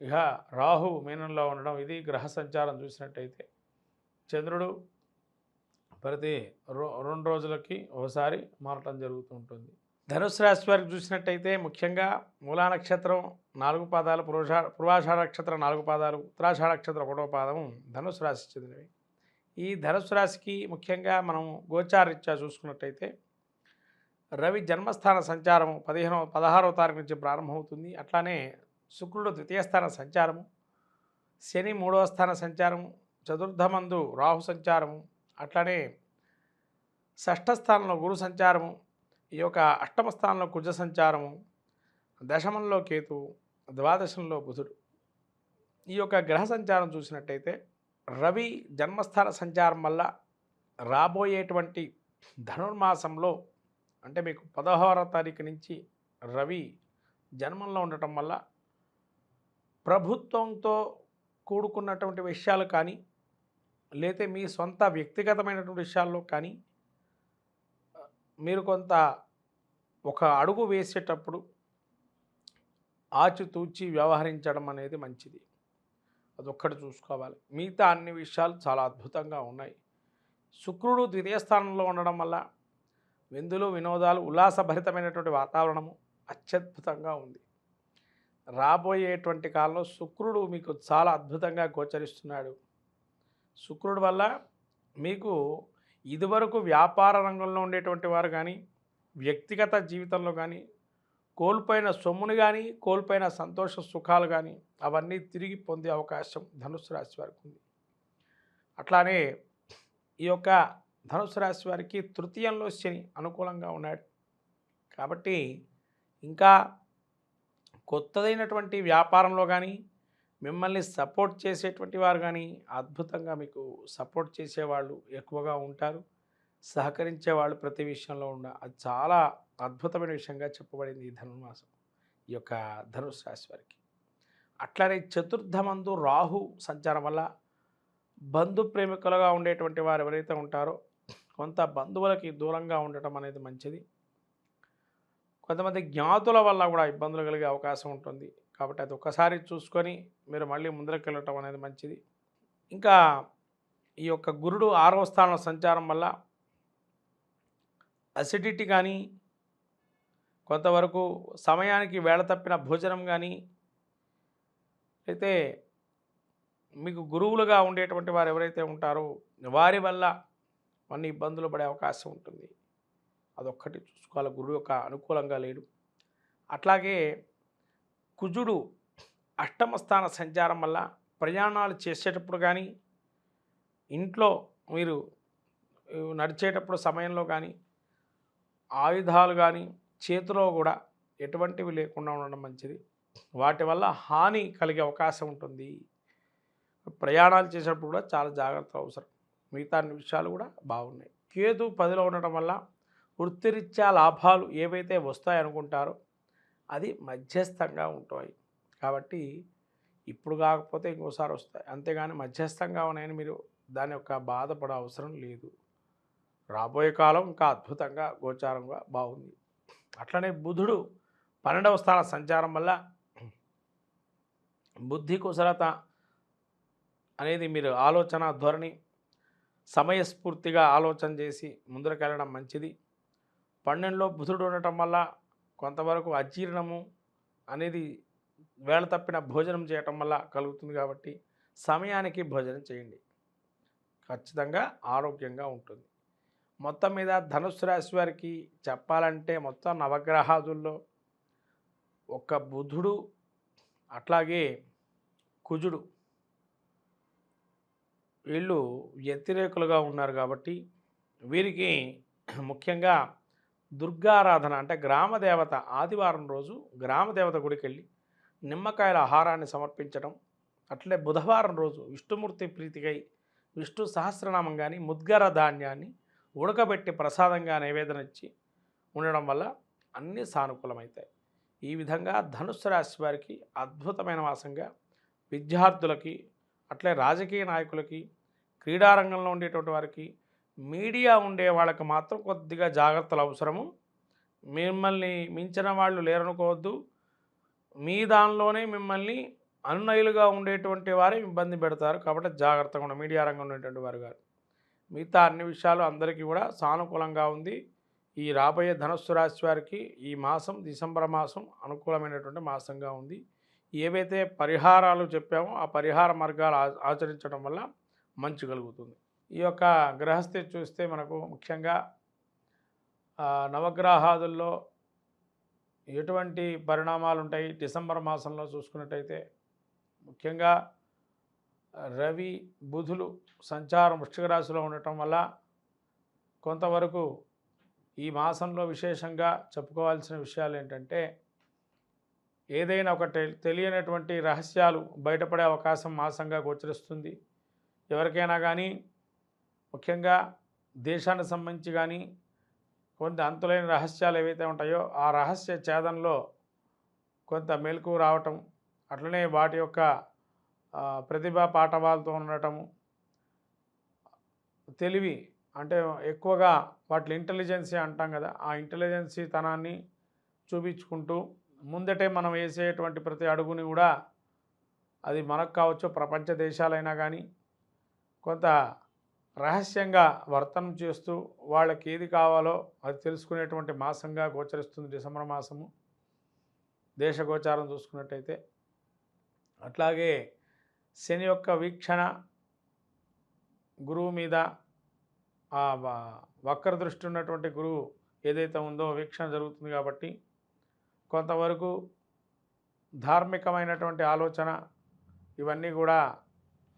ఇక రాహు మీనంలో ఉండడం ఇది గ్రహ సంచారం చూసినట్టయితే. చంద్రుడు ప్రతి రో రెండు రోజులకి ఒకసారి మారటం జరుగుతూ ఉంటుంది. ధనుసు రాశి వారికి చూసినట్టయితే ముఖ్యంగా మూలా నక్షత్రం నాలుగు పాదాలు పురుషా పూర్వాషాఢ నక్షత్రం నాలుగు పాదాలు ఉత్తరాషాఢ నక్షత్రం ఒకటో పాదము ధనుసు రాశి చెందినవి. ఈ ధనుసు రాశికి ముఖ్యంగా మనం గోచారీత్యా చూసుకున్నట్టయితే రవి జన్మస్థాన సంచారం పదిహేనవ పదహారవ తారీఖు నుంచి ప్రారంభమవుతుంది. అట్లానే శుక్రుడు ద్వితీయ స్థాన సంచారము శని మూడవ స్థాన సంచారము చతుర్థమందు రాహు సంచారము అట్లానే షష్ఠ స్థానంలో గురు సంచారము ఈ యొక్క అష్టమ స్థానంలో కుజ సంచారము దశమంలో కేతు ద్వాదశంలో బుధుడు. ఈ యొక్క గ్రహ సంచారం చూసినట్టయితే రవి జన్మస్థాన సంచారం వల్ల రాబోయేటువంటి ధనుర్మాసంలో అంటే మీకు పదహారవ తారీఖు నుంచి రవి జన్మంలో ఉండటం వల్ల ప్రభుత్వంతో కూడుకున్నటువంటి విషయాలు కానీ లేతే మీ సొంత వ్యక్తిగతమైనటువంటి విషయాల్లో కానీ మీరు కొంత ఒక అడుగు వేసేటప్పుడు ఆచితూచి వ్యవహరించడం అనేది మంచిది. అదొక్కటి చూసుకోవాలి. మిగతా అన్ని విషయాలు చాలా అద్భుతంగా ఉన్నాయి. శుక్రుడు ద్వితీయ స్థానంలో ఉండడం వల్ల విందులు వినోదాలు ఉల్లాసభరితమైనటువంటి వాతావరణము అత్యద్భుతంగా ఉంది. రాబోయేటువంటి కాలంలో శుక్రుడు మీకు చాలా అద్భుతంగా గోచరిస్తున్నాడు. శుక్రుడు వల్ల మీకు ఇదివరకు వ్యాపార రంగంలో ఉండేటువంటి వారు కానీ వ్యక్తిగత జీవితంలో కానీ కోల్పోయిన సొమ్మును కానీ కోల్పోయిన సంతోష సుఖాలు కానీ అవన్నీ తిరిగి పొందే అవకాశం ధనుసు రాశి వారికి ఉంది. అట్లానే ఈ యొక్క ధనుసు రాశి వారికి తృతీయంలో శని అనుకూలంగా ఉన్నాడు. కాబట్టి ఇంకా కొత్తదైనటువంటి వ్యాపారంలో కానీ మిమ్మల్ని సపోర్ట్ చేసేటువంటి వారు కానీ అద్భుతంగా మీకు సపోర్ట్ చేసేవాళ్ళు ఎక్కువగా ఉంటారు. సహకరించే వాళ్ళు ప్రతి విషయంలో ఉన్న అది చాలా అద్భుతమైన విషయంగా చెప్పబడింది ఈ ధనుర్మాసం ఈ యొక్క ధనుసు రాశి వారికి. అట్లానే చతుర్థమందు రాహు సంచారం వల్ల బంధు ప్రేమికులుగా ఉండేటువంటి వారు ఎవరైతే ఉంటారో కొంత బంధువులకి దూరంగా ఉండటం అనేది మంచిది. కొంతమంది జ్ఞాతుల వల్ల కూడా ఇబ్బందులు కలిగే అవకాశం ఉంటుంది. కాబట్టి అది ఒకసారి చూసుకొని మీరు మళ్ళీ ముందరకెళ్ళటం అనేది మంచిది. ఇంకా ఈ యొక్క గురుడు ఆరవ స్థానం సంచారం వల్ల అసిడిటీ కానీ కొంతవరకు సమయానికి వేళ తప్పిన భోజనం కానీ అయితే మీకు గురువులుగా ఉండేటువంటి వారు ఎవరైతే ఉంటారో వారి వల్ల కొన్ని ఇబ్బందులు పడే అవకాశం ఉంటుంది. అదొక్కటి చూసుకోవాలి గురువు యొక్క అనుకూలంగా లేడు. అట్లాగే కుజుడు అష్టమ స్థాన సంచారం వల్ల ప్రయాణాలు చేసేటప్పుడు కానీ ఇంట్లో మీరు నడిచేటప్పుడు సమయంలో కానీ ఆయుధాలు కానీ చేతిలో కూడా ఎటువంటివి లేకుండా ఉండడం మంచిది. వాటి వల్ల హాని కలిగే అవకాశం ఉంటుంది. ప్రయాణాలు చేసేటప్పుడు కూడా చాలా జాగ్రత్త అవసరం. మిగతా విషయాలు కూడా బాగున్నాయి. కేతు పదిలో ఉండటం వల్ల వృత్తిరీత్యా లాభాలు ఏవైతే వస్తాయనుకుంటారో అది మధ్యస్థంగా ఉంటాయి. కాబట్టి ఇప్పుడు కాకపోతే ఇంకోసారి వస్తాయి. అంతేగాని మధ్యస్థంగా ఉన్నాయని మీరు దాని యొక్క బాధపడే అవసరం లేదు. రాబోయే కాలం ఇంకా అద్భుతంగా గోచారంగా బాగుంది. అట్లనే బుధుడు పన్నెండవ స్థాన సంచారం వల్ల బుద్ధి కుశలత అనేది మీరు ఆలోచన ధోరణి సమయస్ఫూర్తిగా ఆలోచన చేసి ముందరకెళ్ళడం మంచిది. పన్నెండులో బుధుడు ఉండటం వల్ల కొంతవరకు అజీర్ణము అనేది వేళ తప్పిన భోజనం చేయటం వల్ల కలుగుతుంది కాబట్టి సమయానికి భోజనం చేయండి. ఖచ్చితంగా ఆరోగ్యంగా ఉంటుంది. మొత్తం మీద ధనుసు రాశి వారికి చెప్పాలంటే మొత్తం నవగ్రహాదుల్లో ఒక బుధుడు అట్లాగే కుజుడు వీళ్ళు వ్యతిరేకులుగా ఉన్నారు కాబట్టి వీరికి ముఖ్యంగా దుర్గారాధన అంటే గ్రామ దేవత ఆదివారం రోజు గ్రామ దేవత గుడికి వెళ్ళి నిమ్మకాయల ఆహారాన్ని సమర్పించడం అట్లే బుధవారం రోజు విష్ణుమూర్తి ప్రీతికై విష్ణు సహస్రనామం కానీ ముద్గర ధాన్యాన్ని ఉడకబెట్టి ప్రసాదంగా నివేదన ఇచ్చి ఉండడం వల్ల అన్నీ సానుకూలమవుతాయి ఈ విధంగా ధనుస్సు రాశి వారికి అద్భుతమైన మాసంగా విద్యార్థులకి అట్లే రాజకీయ నాయకులకి క్రీడారంగంలో ఉండేటువంటి వారికి మీడియా ఉండే వాళ్ళకి మాత్రం కొద్దిగా జాగ్రత్తలు అవసరము. మిమ్మల్ని మించిన వాళ్ళు లేరనుకోవద్దు. మీ దానిలోనే మిమ్మల్ని అనునయులుగా ఉండేటువంటి వారే ఇబ్బంది పెడతారు కాబట్టి జాగ్రత్తగా ఉన్న మీడియా రంగం ఉండేటువంటి వారు గారు మిగతా అన్ని విషయాలు అందరికీ కూడా సానుకూలంగా ఉంది. ఈ రాబోయే ధనుస్సు రాశి వారికి ఈ మాసం డిసెంబర్ మాసం అనుకూలమైనటువంటి మాసంగా ఉంది. ఏవైతే పరిహారాలు చెప్పామో ఆ పరిహార మార్గాలు ఆచరించడం వల్ల మంచి కలుగుతుంది. ఈ యొక్క గ్రహస్థితి చూస్తే మనకు ముఖ్యంగా నవగ్రహాదుల్లో ఎటువంటి పరిణామాలు ఉంటాయి డిసెంబర్ మాసంలో చూసుకున్నట్టయితే ముఖ్యంగా రవి బుధులు సంచారం వృష్టిక రాశిలో ఉండటం వల్ల కొంతవరకు ఈ మాసంలో విశేషంగా చెప్పుకోవాల్సిన విషయాలు ఏంటంటే ఏదైనా ఒక తెలియనటువంటి రహస్యాలు బయటపడే అవకాశం మాసంగా గోచరిస్తుంది. ఎవరికైనా కానీ ముఖ్యంగా దేశానికి సంబంధించి కానీ కొంత అంతులైన రహస్యాలు ఏవైతే ఉంటాయో ఆ రహస్య ఛేదంలో కొంత మెలకు రావటం అట్లనే వాటి యొక్క ప్రతిభ ప్రతిభా పాఠవాలతో ఉండటము తెలివి అంటే ఎక్కువగా వాటి ఇంటెలిజెన్సీ అంటాం కదా ఆ ఇంటెలిజెన్సీ తనాన్ని చూపించుకుంటూ ముందటే మనం వేసేటువంటి ప్రతి అడుగుని కూడా అది మనకు కావచ్చు ప్రపంచ దేశాలైనా కానీ కొంత రహస్యంగా వర్తనం చేస్తూ వాళ్ళకి ఏది కావాలో అది తెలుసుకునేటువంటి మాసంగా గోచరిస్తుంది డిసెంబర్ మాసము. దేశ గోచారం చూసుకున్నట్టయితే అట్లాగే శని యొక్క వీక్షణ గురువు మీద ఆ వక్ర దృష్టి ఉన్నటువంటి గురువు ఏదైతే ఉందో వీక్షణ జరుగుతుంది కాబట్టి కొంతవరకు ధార్మికమైనటువంటి ఆలోచన ఇవన్నీ కూడా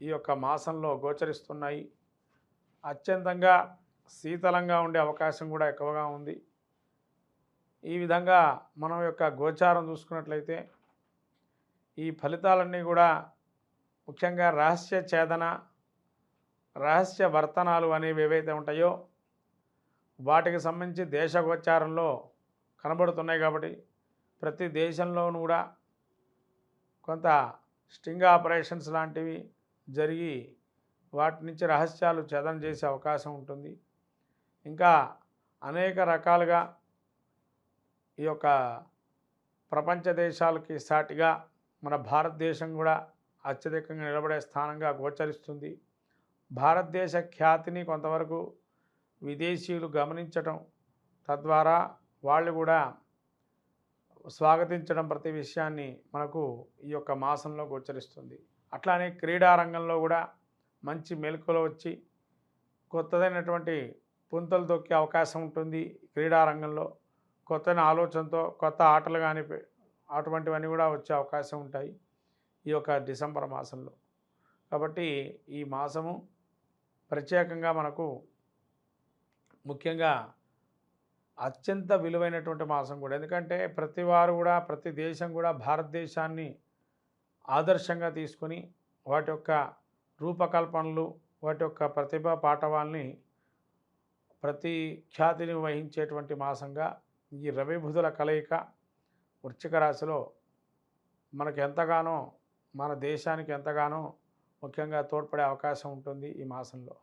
ఈ యొక్క మాసంలో గోచరిస్తున్నాయి. అత్యంతంగా శీతలంగా ఉండే అవకాశం కూడా ఎక్కువగా ఉంది. ఈ విధంగా మనం యొక్క గోచారం చూసుకున్నట్లయితే ఈ ఫలితాలన్నీ కూడా ముఖ్యంగా రహస్య ఛేదన రహస్య వర్తనాలు అనేవి ఏవైతే ఉంటాయో వాటికి సంబంధించి దేశ గోచారంలో కనబడుతున్నాయి కాబట్టి ప్రతి దేశంలోనూ కూడా కొంత స్టింగ్ ఆపరేషన్స్ లాంటివి జరిగి వాటి నుంచి రహస్యాలు ఛేదన చేసే అవకాశం ఉంటుంది. ఇంకా అనేక రకాలుగా ఈ యొక్క ప్రపంచ దేశాలకి సాటిగా మన భారతదేశం కూడా అత్యధికంగా నిలబడే స్థానంగా గోచరిస్తుంది. భారతదేశ ఖ్యాతిని కొంతవరకు విదేశీయులు గమనించటం తద్వారా వాళ్ళు కూడా స్వాగతించడం ప్రతి విషయాన్ని మనకు ఈ యొక్క మాసంలో గోచరిస్తుంది. అట్లానే క్రీడా రంగంలో కూడా మంచి మెలకువలు వచ్చి కొత్తదైనటువంటి పుంతలు తొక్కే అవకాశం ఉంటుంది క్రీడారంగంలో. కొత్త ఆలోచనతో కొత్త ఆటలు కానీ అటువంటివన్నీ కూడా వచ్చే అవకాశం ఉంటాయి ఈ యొక్క డిసెంబర్ మాసంలో. కాబట్టి ఈ మాసము ప్రత్యేకంగా మనకు ముఖ్యంగా అత్యంత విలువైనటువంటి మాసం కూడా. ఎందుకంటే ప్రతి వారు కూడా ప్రతి దేశం కూడా భారతదేశాన్ని ఆదర్శంగా తీసుకొని వాటి యొక్క రూపకల్పనలు వాటి యొక్క ప్రతిభా పాఠవాల్ని ప్రతి ఖ్యాతిని వహించేటువంటి మాసంగా ఈ రవిబుధుల కలయిక వృశ్చిక రాశిలో మనకు ఎంతగానో మన దేశానికి ఎంతగానో ముఖ్యంగా తోడ్పడే అవకాశం ఉంటుంది ఈ మాసంలో.